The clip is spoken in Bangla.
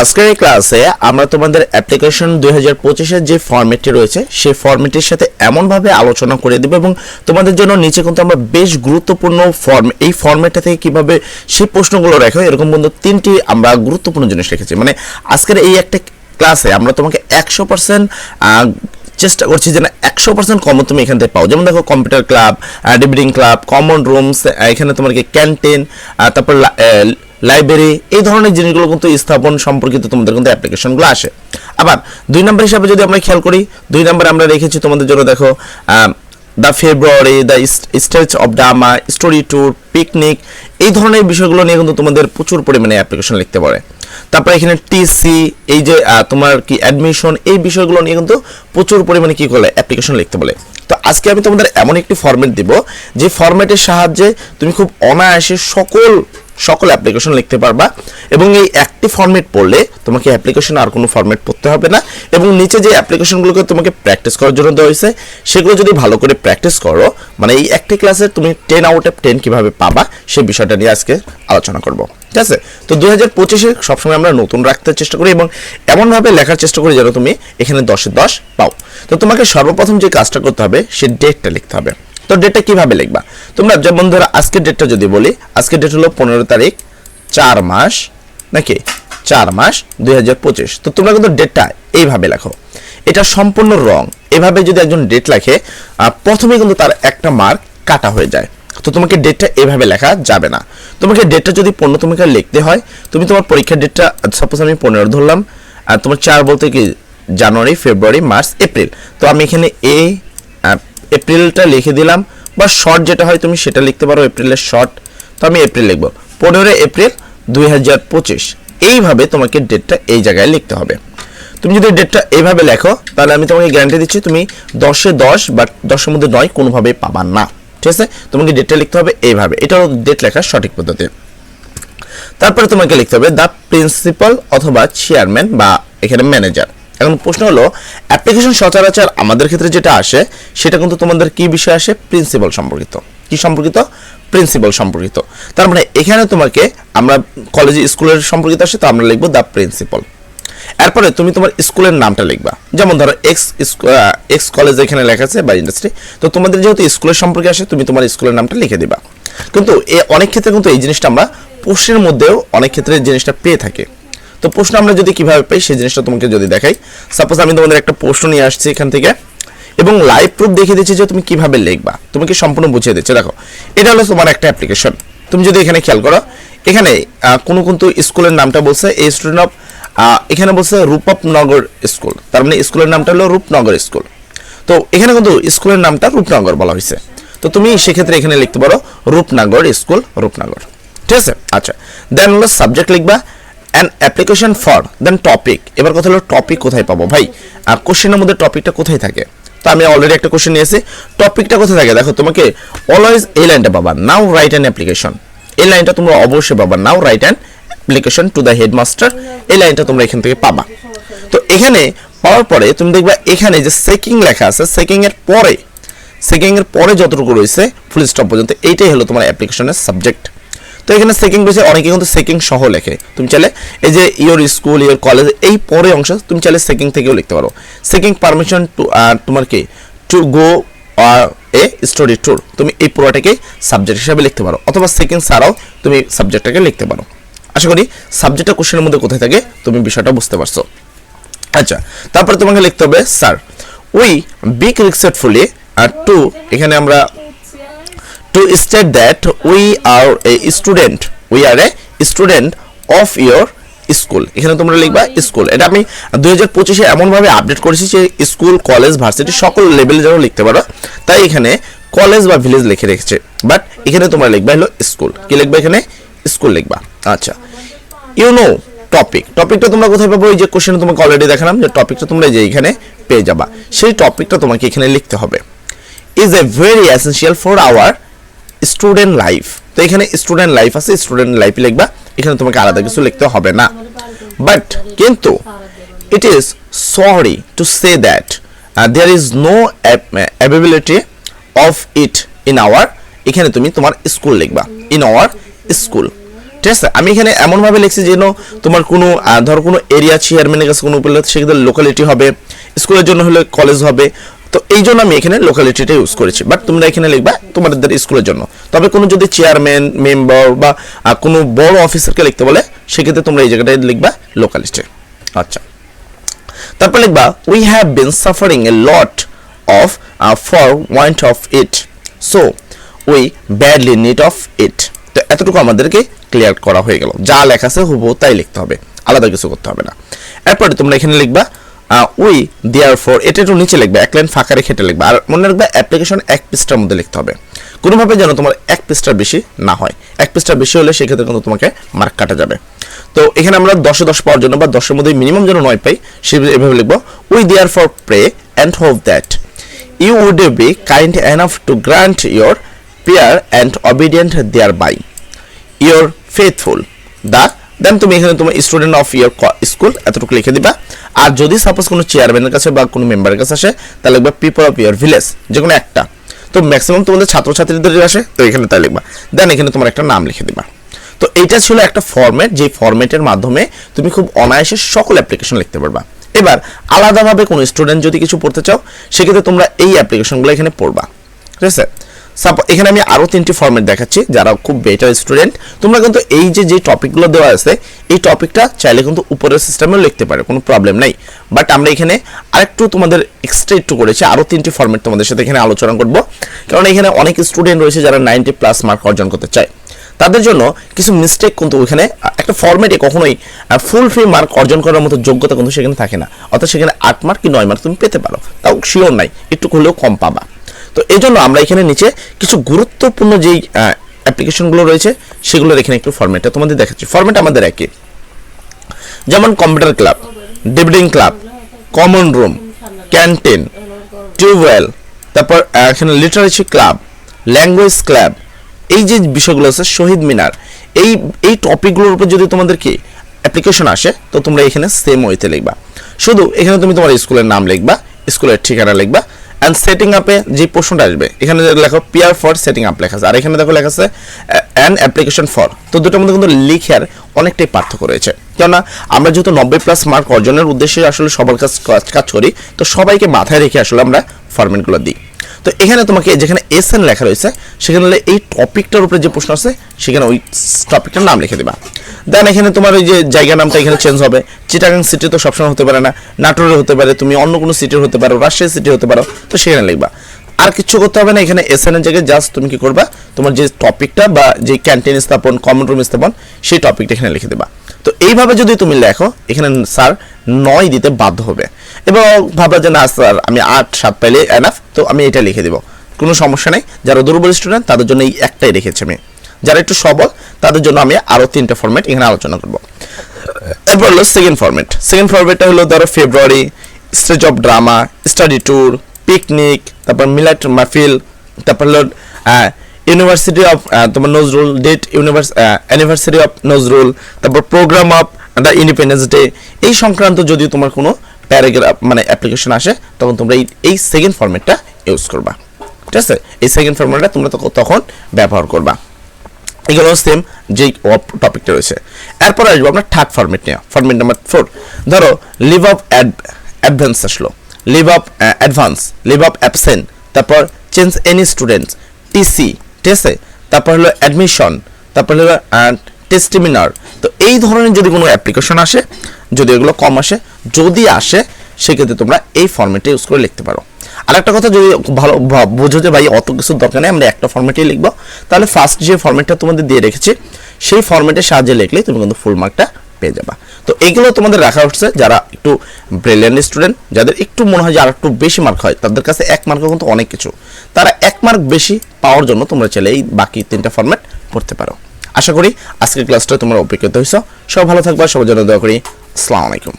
আজকের এই ক্লাসে আমরা তোমাদের অ্যাপ্লিকেশন দুই হাজার পঁচিশের যে ফর্মেটটি রয়েছে, সেই ফর্মেটের সাথে এমনভাবে আলোচনা করে দেবো এবং তোমাদের জন্য নিচে কিন্তু আমরা বেশ গুরুত্বপূর্ণ ফর্ম এই ফর্মেটটা থেকে কীভাবে সেই প্রশ্নগুলো রাখো, এরকম বন্ধু তিনটি আমরা গুরুত্বপূর্ণ জিনিস রেখেছি। মানে আজকের এই একটা ক্লাসে আমরা তোমাকে একশো পার্সেন্ট চেষ্টা করছি যে না একশো পার্সেন্ট কমন তুমি এখান থেকে পাও। যেমন দেখো computer club debating club common rooms এখানে তোমার ক্যান্টিন তারপর লাইব্রেরি এই ধরনের জিনিসগুলো কিন্তু স্থাপন সম্পর্কিত তোমাদের কিন্তু অ্যাপ্লিকেশনগুলো আসে। আবার দুই নম্বর হিসাবে যদি আমরা খেয়াল করি, দুই নম্বরে আমরা রেখেছি তোমাদের জন্য দেখো the February the stage of drama story tour picnic এই ধরনের বিষয়গুলো নিয়ে কিন্তু তোমাদের প্রচুর পরিমাণে অ্যাপ্লিকেশন লিখতে পারে। তারপরে এখানে টিসি এই যে তোমার কি অ্যাডমিশন এই বিষয়গুলো নিয়ে কিন্তু প্রচুর পরিমাণে কি করলে অ্যাপ্লিকেশন লিখতে বলে। তো আজকে আমি তোমাদের এমন একটি ফর্মেট দিব, যে ফর্মেটের সাহায্যে তুমি খুব অনায়াসে সকল সকল অ্যাপ্লিকেশন লিখতে পারবা এবং এই একটি ফরম্যাট পড়লে তোমাকে অ্যাপ্লিকেশন আর কোনো ফরম্যাট পড়তে হবে না এবং নিচে যে অ্যাপ্লিকেশনগুলোকে তোমাকে প্র্যাকটিস করার জন্য দেওয়া হয়েছে, সেগুলো যদি ভালো করে প্র্যাকটিস করো মানে এই একটি ক্লাসে তুমি টেন আউট অফ টেন কীভাবে পাবা সেই বিষয়টা নিয়ে আজকে আলোচনা করব। ঠিক আছে? তো দুই হাজার পঁচিশে সবসময় আমরা নতুন রাখতে চেষ্টা করি এবং এমনভাবে লেখার চেষ্টা করি যেন তুমি এখানে দশে দশ পাও। তো তোমাকে সর্বপ্রথম যে কাজটা করতে হবে, সে ডেটটা লিখতে হবে। তো ডেটটা কীভাবে লিখবা? তোমরা যেমন ধরো আজকের ডেটটা যদি বলি, আজকের ডেট হলো পনেরো তারিখ, চার মাস, নাকি? চার মাস, দুই হাজার পঁচিশ। তো তোমরা কিন্তু ডেটটা এইভাবে লেখো। এটা সম্পূর্ণ রং। এভাবে যদি একজন ডেট লেখে প্রথমে কিন্তু তার একটা মার্ক কাটা হয়ে যায়। তো তোমাকে ডেটটা এভাবে লেখা যাবে না। তোমাকে ডেটটা যদি পনেরো তোমাকে লিখতে হয়, তুমি তোমার পরীক্ষার ডেটটা সাপোজ আমি পনেরো ধরলাম, আর তোমার চার বলতে কি জানুয়ারি, ফেব্রুয়ারি, মার্চ, এপ্রিল। তো আমি এখানে এ এপ্রিলটা লিখে দিলাম, বা শর্ট যেটা হয় তুমি সেটা লিখতে পারো এপ্রিলের শর্ট তো আমি এপ্রিল লিখব। পনেরো এপ্রিল দুই হাজার পঁচিশ, এইভাবে তোমাকে ডেটটা এই জায়গায় লিখতে হবে। তুমি যদি ডেটটা এইভাবে লেখো, তাহলে আমি তোমাকে গ্যারান্টি দিচ্ছি তুমি দশে দশ বা দশের মধ্যে নয় কোনোভাবেই পাবা না। ঠিক আছে? তোমাকে ডেটটা লিখতে হবে এইভাবে। এটা হলো ডেট লেখার সঠিক পদ্ধতি। তারপরে তোমাকে লিখতে হবে দ্য প্রিন্সিপাল অথবা চেয়ারম্যান বা এখানে ম্যানেজার এখন প্রশ্ন হলো অ্যাপ্লিকেশন সচরাচর আমাদের ক্ষেত্রে যেটা আসে, সেটা কিন্তু তোমাদের কি বিষয় আসে? প্রিন্সিপাল সম্পর্কিত। কি সম্পর্কিত? প্রিন্সিপাল সম্পর্কিত। তার মানে এখানে তোমাকে আমরা কলেজে স্কুলের সম্পর্কিত আসে, তো আমরা লিখব দ্য প্রিন্সিপাল এরপরে তুমি তোমার স্কুলের নামটা লিখবা। যেমন ধরো এক্স এক্স কলেজ এখানে লেখা আছে বা ইন্ডাস্ট্রি তো তোমাদের যেহেতু স্কুলের সম্পর্কে আসে, তুমি তোমার স্কুলের নামটা লিখে দিবা। কিন্তু এ অনেক ক্ষেত্রে কিন্তু এই জিনিসটা আমরা প্রশ্নের মধ্যেও অনেক ক্ষেত্রে জিনিসটা পেয়ে থাকি। তো প্রশ্ন আমরা যদি কীভাবে পাই, সেই জিনিসটা তোমাকে যদি দেখাই। সাপোজ আমি তোমাদের একটা প্রশ্ন নিয়ে আসছি এখান থেকে, এবং লাইভ প্রুফ দেখিয়ে দিচ্ছি যে তুমি কীভাবে লিখবা। তুমি কি সম্পূর্ণ বুঝিয়ে দিচ্ছে। দেখো, এটা হলো তোমার একটা অ্যাপ্লিকেশন তুমি যদি এখানে খেয়াল করো, এখানে কোনো কিন্তু স্কুলের নামটা বলছে এই স্টুডেন্ট অফ এখানে বলছে রূপনগর স্কুল তার মানে স্কুলের নামটা হলো রূপনগর স্কুল তো এখানে কিন্তু স্কুলের নামটা রূপনগর বলা হয়েছে। তো তুমি সেক্ষেত্রে এখানে লিখতে পারো, রূপনগর স্কুল রূপনগর। ঠিক আছে? আচ্ছা। দেন হলো সাবজেক্ট লিখবা an application for then topic এবার কথা হলো টপিক কোথায় পাবো? ভাই, আর কোশ্চেনের মধ্যে টপিকটা কোথায় থাকে? তো আমি অলরেডি একটা কোশ্চেন নিয়েছি টপিকটা কোথায় থাকে? দেখো, তোমাকে অলওয়েজ এই লাইনটা পাবা। নাও রাইট অ্যান অ্যাপ্লিকেশন এই লাইনটা তোমরা অবশ্যই পাবা। Now write an application to the headmaster এই লাইনটা তোমরা এখান থেকে পাবা। তো এখানে পাওয়ার পরে তুমি দেখবা এখানে যে সেকিং লেখা আছে সেকিং পরে সেকিং পরে যতটুকু রয়েছে ফুল স্টপ পর্যন্ত, এইটাই হলো তোমার অ্যাপ্লিকেশনের সাবজেক্ট তো এখানে সেকিং রয়েছে অনেকে কিন্তু সেকিং সহ লেখে। তুমি চাইলে এই যে ইয়োর স্কুল ইয়োর কলেজ এই পরে অংশ তুমি চাইলে সেকিং থেকেও লিখতে পারো। সেকিং পারমিশন টু তোমার কি? To go a story tour তুমি এই পুরোটাকে সাবজেক্ট হিসাবে লিখতে পারো। অথবা সেকেন্ড ছাড়াও তুমি সাবজেক্টটাকে লিখতে পারো। আশা করি সাবজেক্টটা কোশ্চেনের মধ্যে কোথায় থাকে তুমি বিষয়টা বুঝতে পারছ। আচ্ছা তারপরে তোমাকে লিখতে হবে sir we beg respectfully are to এখানে আমরা to state that we are a student. We are a student of your school এখানে তোমরা লিখবা স্কুল এটা আমি দুই হাজার পঁচিশে এমনভাবে আপডেট করেছি যে স্কুল কলেজ ভার্সিটি সকল লেভেলে যেন লিখতে পারো। তাই এখানে কলেজ বা ভিলেজ লিখে রেখেছে। বাট এখানে তোমরা লিখবা হলো স্কুল কি লিখবা এখানে? স্কুল লিখবা। আচ্ছা। ইউ নো টপিক টপিকটা তোমরা কোথায় পাবো? এই যে কোশ্চেন তোমাকে অলরেডি দেখালাম যে টপিকটা তোমরা যে এখানে পেয়ে যাবা। সেই টপিকটা তোমাকে এখানে লিখতে হবে। Is a very essential for our student life তো এখানে স্টুডেন্ট লাইফ আছে স্টুডেন্ট লাইফ লিখবা, এখানে তোমাকে আলাদা কিছু লিখতে হবে না। বাট কিন্তু it is sorry to say that there is no availability of it in our এখানে তুমি তোমার স্কুল লিখবা ইন আওয়ার স্কুল ঠিক আছে? আমি এখানে এমনভাবে লিখছি যেন তোমার কোনো ধর কোনো এরিয়া চেয়ারম্যানের কাছে কোনো উপলব্ধ সেক্ষেত্রে লোকালিটি হবে স্কুলের জন্য হলে কলেজ হবে তো এই জন্য আমি এখানে লোকালিটিটা ইউজ করেছি। বাট তোমরা এখানে লিখবা তোমাদের স্কুলের জন্য। তবে কোনো যদি চেয়ারম্যান মেম্বার বা কোনো বড় অফিসারকে লিখতে বলে, সেক্ষেত্রে তোমরা এই জায়গাটায় লিখবা লোকালিস্টে আচ্ছা। তারপর লিখবা we have been suffering a lot of for want of it so we badly need of it তো এতটুকু আমাদেরকে ক্লিয়ার করা হয়ে গেল। যা লেখা আছে হুবহু তাই লিখতে হবে। আলাদা কিছু করতে হবে না। এরপরে তোমরা এখানে লিখবা উই দেয়ার ফর এটা একটু নিচে লিখবে, এক লাইন ফাঁকা রেখে এটা লিখবে। আর মনে রাখবে অ্যাপ্লিকেশন এক পৃষ্ঠার মধ্যে লিখতে হবে। কোনোভাবে যেন তোমার এক পৃষ্ঠার বেশি না হয়। এক পৃষ্ঠার বেশি হলে সেক্ষেত্রে কিন্তু তোমাকে মার্ক কাটা যাবে। তো এখানে আমরা দশে দশ পাওয়ার জন্য বা দশের মধ্যে মিনিমাম যেন নয় পাই, সে এভাবে লিখব we therefore pray and hope that you would be kind enough to grant your prayer and obedient thereby your faithful the then তুমি এখানে তোমার স্টুডেন্ট অফ ইয়োর স্কুল এতটুকু লিখে দিবা। আর যদি সাপোজ কোনো চেয়ারম্যানের কাছে বা কোনো মেম্বারের কাছে আসে, তাহলে লিখবা পিপল অফ ইয়ার ভিলেজ যে কোনো একটা। তো ম্যাক্সিমাম তোমাদের ছাত্রছাত্রীদের আসে, তো এখানে তাই লিখবা। দেন এখানে তোমার একটা নাম লিখে দিবা। তো এইটা ছিল একটা ফরম্যাট যে ফরম্যাটের মাধ্যমে তুমি খুব অনায়াসে সকল অ্যাপ্লিকেশন লিখতে পারবা। এবার, আলাদাভাবে কোনো স্টুডেন্ট যদি কিছু পড়তে চাও, সেক্ষেত্রে তোমরা এই অ্যাপ্লিকেশনগুলো এখানে পড়বা। ঠিক আছে? এখানে আমি আরও তিনটি ফরম্যাট দেখাচ্ছি, যারা খুব বেটার স্টুডেন্ট তোমরা কিন্তু এই যে যে টপিকগুলো দেওয়া আছে, এই টপিকটা চাইলে কিন্তু উপরের সিস্টেমেও লিখতে পারে, কোনো প্রবলেম নাই। বাট আমরা এখানে আরেকটু তোমাদের এক্সট্রা একটু করেছি, আরও তিনটি ফরম্যাট তোমাদের সাথে এখানে আলোচনা করব। কারণ এখানে অনেক স্টুডেন্ট রয়েছে যারা নাইনটি প্লাস মার্ক অর্জন করতে চায়। তাদের জন্য কিছু মিস্টেক কিন্তু ওখানে, একটা ফরম্যাটে কখনোই ফুল ফ্রি মার্ক অর্জন করার মতো যোগ্যতা কিন্তু সেখানে থাকে না। অর্থাৎ সেখানে আট মার্ক কি নয় মার্ক তুমি পেতে পারো। তাও শিওর নাই, একটু হলেও কম পাবা। তো এই জন্য আমরা এখানে নিচে কিছু গুরুত্বপূর্ণ যেই অ্যাপ্লিকেশনগুলো রয়েছে, সেগুলোর এখানে একটু ফরম্যাটটা তোমাদের দেখাচ্ছি। ফরম্যাট আমাদের একই। যেমন computer club debating club common room canteen tube well তারপর এখানে লিটারেচার ক্লাব ল্যাঙ্গুয়েজ ক্লাব এই যে বিষয়গুলো আছে, শহীদ মিনার, এই এই টপিকগুলোর উপর যদি তোমাদের কি অ্যাপ্লিকেশন আসে, তো তোমরা এখানে সেম ওয়েতে লিখবা। শুধু এখানে তুমি তোমার স্কুলের নাম লিখবা, স্কুলের ঠিকানা লিখবা অ্যান্ড সেটিং আপে যে প্রশ্নটা আসবে, এখানে লেখো পিয়ার ফর সেটিং আপ লেখা আছে। আর এখানে দেখো লেখা আছে অ্যান অ্যাপ্লিকেশন ফর তো দুটোর মধ্যে কিন্তু লিখার অনেকটাই পার্থক্য রয়েছে। কেননা আমরা যেহেতু নব্বই প্লাস মার্ক অর্জনের উদ্দেশ্যে আসলে সবার কাজ কাজ- করি, তো সবাইকে মাথায় রেখে আসলে আমরা ফরম্যাটগুলো দিই। তো এখানে তোমাকে যেখানে এস এন লেখা রয়েছে, সেখানে এই টপিকটার উপরে যে প্রশ্ন আছে, সেখানে ওই টপিকটার নাম লিখে দিবা। দেন এখানে তোমার ওই যে জায়গা নামটা এখানে চেঞ্জ হবে। চিটাগাং সিটি তো সবসময় হতে পারে না, নাটোরে হতে পারে, তুমি অন্য কোনো সিটির হতে পারো, রাজশাহী সিটি হতে পারো, তো সেখানে লিখবা। আর কিছু করতে হবে না, এখানে এস এন এর জায়গায় জাস্ট তুমি কি করবা, তোমার যে টপিকটা বা যে ক্যান্টিন স্থাপন কমন রুম স্থাপন, সেই টপিকটা এখানে লিখে দেবা। তো এইভাবে যদি তুমি লেখো, এখানে স্যার নয় দিতে বাধ্য হবে। এবং ভাবলা যে না, স্যার, আমি আট, সাত পাইলে এনাফ তো আমি এটা লিখে দেবো। কোনো সমস্যা নেই, যারা দুর্বল স্টুডেন্ট তাদের জন্য এই একটাই রেখেছি আমি। যারা একটু সবল, তাদের জন্য আমি আরও তিনটা ফরম্যাট এখানে আলোচনা করব। এরপর হলো সেকেন্ড ফরম্যাট সেকেন্ড ফরম্যাটটা হলো ধরো February stage of drama study tour picnic তারপর মিলাট মাহফিল তারপর হলো ইউনিভার্সিটি অফ তোমার Nazrul date universe anniversary of Nazrul, তারপর program of the independence day এই সংক্রান্ত যদি তোমার কোনো প্যারাগ্রাফ মানে অ্যাপ্লিকেশন আসে, তখন তোমরা এই এই সেকেন্ড ফরম্যাটটা ইউজ করবা। ঠিক আছে? এই সেকেন্ড ফরম্যাটটা তোমরা তখন ব্যবহার করবা। এগুলো সেম যেই টপিকটা রয়েছে। এরপর আসব আমরা থার্ড ফরম্যাট নিয়ে। ফরম্যাট নাম্বার ফোর ধরো লিভ অফ অ্যাডভান্স আসলো। Leave of advance leave of absent তারপর চেঞ্জ এনি স্টুডেন্টস টিসি ঠিক আছে? তারপর হলো অ্যাডমিশন তারপর হলো টেস্টিমিনার তো এই ধরনের যদি কোনো অ্যাপ্লিকেশন আসে, যদি এগুলো কম আসে, যদি আসে সেক্ষেত্রে তোমরা এই ফর্মেটে ইউজ করে লিখতে পারো। আর একটা কথা যদি ভালো বোঝো যে ভাই, অত কিছুর দরকার নেই, আমরা একটা ফর্মেটেই লিখব। তাহলে ফার্স্ট যে ফর্মেটটা তোমাদের দিয়ে রেখেছি, সেই ফর্মেটের সাহায্যে লিখলে তুমি কিন্তু ফুল মার্কটা পেয়ে যাবা। তো এইগুলো তোমাদের রাখা হচ্ছে, যারা একটু ব্রিলিয়ান্ট স্টুডেন্ট যাদের একটু মনে হয় যে আর একটু বেশি মার্ক হয়, তাদের কাছে এক মার্কও কিন্তু অনেক কিছু। তারা এক মার্ক বেশি পাওয়ার জন্য তোমরা চাইলে এই বাকি তিনটা ফর্মেট পড়তে পারো। আশা করি আজকের ক্লাসটা তোমার উপকৃত হয়েছ সব ভালো থাকবা, সবার জন্য দয়া করি। আসসালামু আলাইকুম।